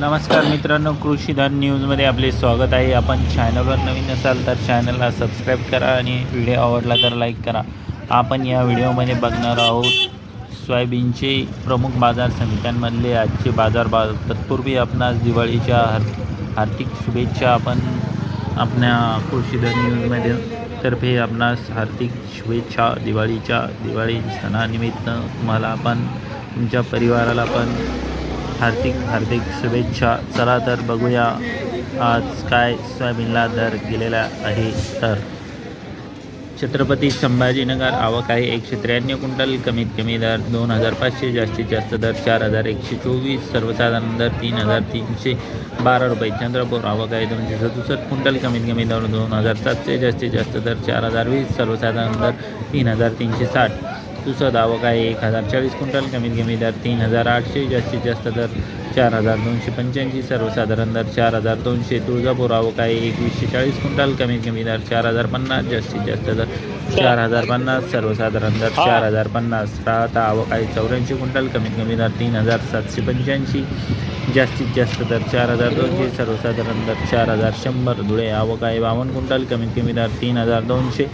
नमस्कार मित्रांनो कृषीधन न्यूजमध्ये आपले स्वागत आहे. आपण चॅनलवर नवीन असाल तर चॅनलला सबस्क्राईब करा आणि व्हिडिओ आवडला तर लाईक करा. आपण या व्हिडिओमध्ये बघणार आहोत सोयाबीनचे प्रमुख बाजार समित्यांमधले आजचे बाजार बा तत्पूर्वी आपणास दिवाळीच्या हार हार्दिक शुभेच्छा. आपण आपल्या कृषीधन न्यूजमध्ये तर्फे आपणास हार्दिक शुभेच्छा. दिवाळीच्या दिवाळी सणानिमित्त तुम्हाला आपण तुमच्या परिवाराला पण हार्दिक हार्दिक शुभेच्छा. चला तर बघूया आज काय सोयाबीनला दर गेलेला आहे तर. छत्रपती संभाजीनगर आवक आहे एकशे त्र्याण्णव क्विंटल कमीत कमी दर दोन हजार पाचशे जास्तीत जास्त दर चार हजार एकशे चोवीस सर्वसाधारण दर तीन हजार तीनशे बारा रुपये. चंद्रपूर आवक आहे दोनशे सदुसष्ट क्विंटल कमीत कमी दर दोन हजार सातशे जास्तीत जास्त दर चार हजार वीस सर्वसाधारण दर तीन हजार तीनशे साठ. पुसद आवक आहे? एक हजार चाळीस क्विंटल कमीत कमी दर तीन हजार आठशे जास्तीत जास्त दर चार हजार दोनशे पंच्याऐंशी सर्वसाधारण दर चार हजार दोनशे. तुळजापूर आवक आहे? एकवीसशे चाळीस क्विंटल कमीत कमी दर चार हजार पन्नास जास्तीत जास्त दर चार हजार पन्नास सर्वसाधारण दर चार हजार पन्नास. राहता आवक आहे चौऱ्याऐंशी क्विंटल कमीत कमी दर तीन हजार सातशे पंच्याऐंशी. जास्तीत जास्त दर चार हजार दोनशे सर्वसाधारण दर चार हजार शंभर धुळे आवक आहे बावन्न क्विंटल कमीत कमी दर तीन हजार दोनशे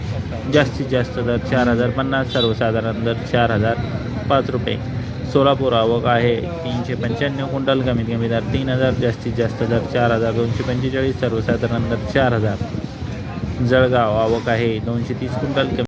जास्तीत जास्त दर चार हजार पन्नास सर्वसाधारण दर चार हजार पाच रुपये. सोलापूर आवक आहे तीनशे पंच्याण्णव क्विंटल कमीत कमी दर तीन हजार जास्तीत जास्त दर चार हजार दोनशे पंचेचाळीस सर्वसाधारण दर चार हजार. जळगाव आवक आहे दोनशे तीस क्विंटल कमी